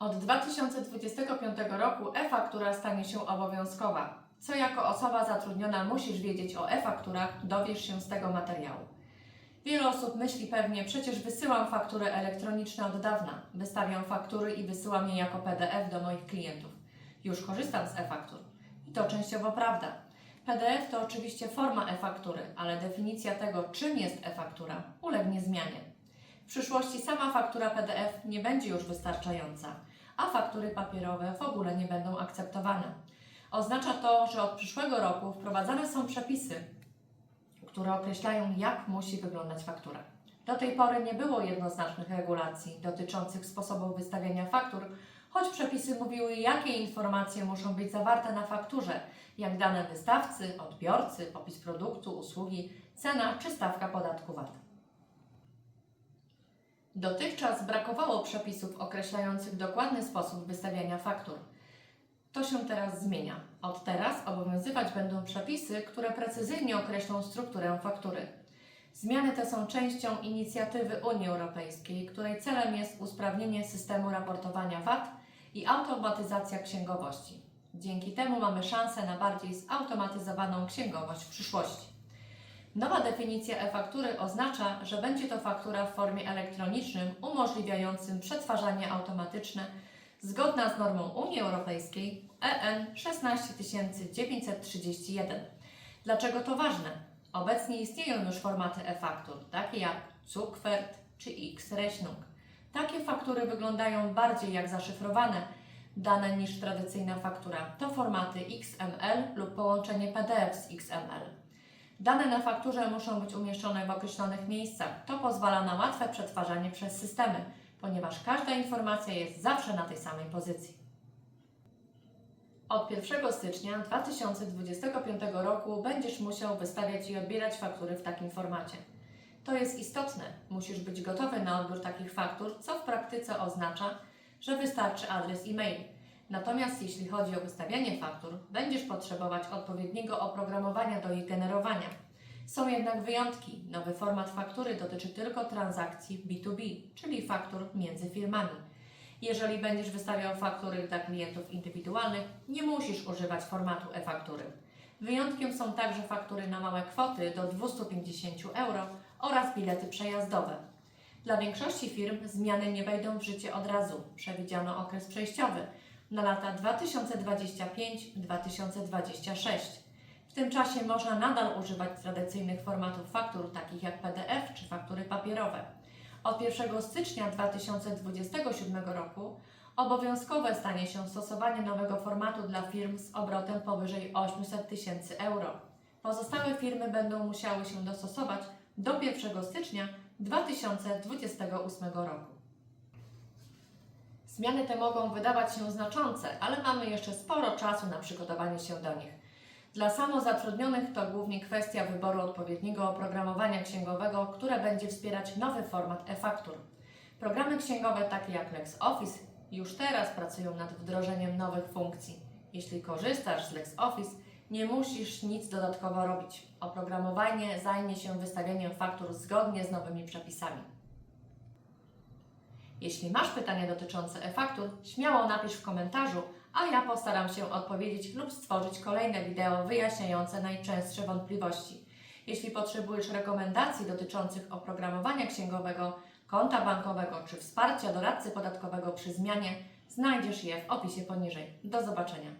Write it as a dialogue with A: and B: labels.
A: Od 2025 roku e-faktura stanie się obowiązkowa. Co jako osoba zatrudniona musisz wiedzieć o e-fakturach, dowiesz się z tego materiału. Wiele osób myśli pewnie, przecież wysyłam faktury elektroniczne od dawna. Wystawiam faktury i wysyłam je jako PDF do moich klientów. Już korzystam z e-faktur. I to częściowo prawda. PDF to oczywiście forma e-faktury, ale definicja tego, czym jest e-faktura, ulegnie zmianie. W przyszłości sama faktura PDF nie będzie już wystarczająca, a faktury papierowe w ogóle nie będą akceptowane. Oznacza to, że od przyszłego roku wprowadzane są przepisy, które określają, jak musi wyglądać faktura. Do tej pory nie było jednoznacznych regulacji dotyczących sposobu wystawiania faktur, choć przepisy mówiły, jakie informacje muszą być zawarte na fakturze, jak dane wystawcy, odbiorcy, opis produktu, usługi, cena czy stawka podatku VAT. Dotychczas brakowało przepisów określających dokładny sposób wystawiania faktur. To się teraz zmienia. Od teraz obowiązywać będą przepisy, które precyzyjnie określą strukturę faktury. Zmiany te są częścią inicjatywy Unii Europejskiej, której celem jest usprawnienie systemu raportowania VAT i automatyzacja księgowości. Dzięki temu mamy szansę na bardziej zautomatyzowaną księgowość w przyszłości. Nowa definicja e-faktury oznacza, że będzie to faktura w formie elektronicznym umożliwiającym przetwarzanie automatyczne zgodna z normą Unii Europejskiej E EN 16931. Dlaczego to ważne? Obecnie istnieją już formaty e-faktur, takie jak Zuckfert czy X-Rechnung. Takie faktury wyglądają bardziej jak zaszyfrowane dane niż tradycyjna faktura. To formaty XML lub połączenie PDF z XML. Dane na fakturze muszą być umieszczone w określonych miejscach. To pozwala na łatwe przetwarzanie przez systemy, ponieważ każda informacja jest zawsze na tej samej pozycji. Od 1 stycznia 2025 roku będziesz musiał wystawiać i odbierać faktury w takim formacie. To jest istotne. Musisz być gotowy na odbiór takich faktur, co w praktyce oznacza, że wystarczy adres e-mail. Natomiast jeśli chodzi o wystawianie faktur, będziesz potrzebować odpowiedniego oprogramowania do ich generowania. Są jednak wyjątki. Nowy format faktury dotyczy tylko transakcji B2B, czyli faktur między firmami. Jeżeli będziesz wystawiał faktury dla klientów indywidualnych, nie musisz używać formatu e-faktury. Wyjątkiem są także faktury na małe kwoty do 250 euro oraz bilety przejazdowe. Dla większości firm zmiany nie wejdą w życie od razu. Przewidziano okres przejściowy na lata 2025-2026. W tym czasie można nadal używać tradycyjnych formatów faktur, takich jak PDF czy faktury papierowe. Od 1 stycznia 2027 roku obowiązkowe stanie się stosowanie nowego formatu dla firm z obrotem powyżej 800 tysięcy euro. Pozostałe firmy będą musiały się dostosować do 1 stycznia 2028 roku. Zmiany te mogą wydawać się znaczące, ale mamy jeszcze sporo czasu na przygotowanie się do nich. Dla samozatrudnionych to głównie kwestia wyboru odpowiedniego oprogramowania księgowego, które będzie wspierać nowy format e-faktur. Programy księgowe takie jak LexOffice już teraz pracują nad wdrożeniem nowych funkcji. Jeśli korzystasz z LexOffice, nie musisz nic dodatkowo robić. Oprogramowanie zajmie się wystawieniem faktur zgodnie z nowymi przepisami. Jeśli masz pytania dotyczące e-faktur, śmiało napisz w komentarzu, a ja postaram się odpowiedzieć lub stworzyć kolejne wideo wyjaśniające najczęstsze wątpliwości. Jeśli potrzebujesz rekomendacji dotyczących oprogramowania księgowego, konta bankowego czy wsparcia doradcy podatkowego przy zmianie, znajdziesz je w opisie poniżej. Do zobaczenia.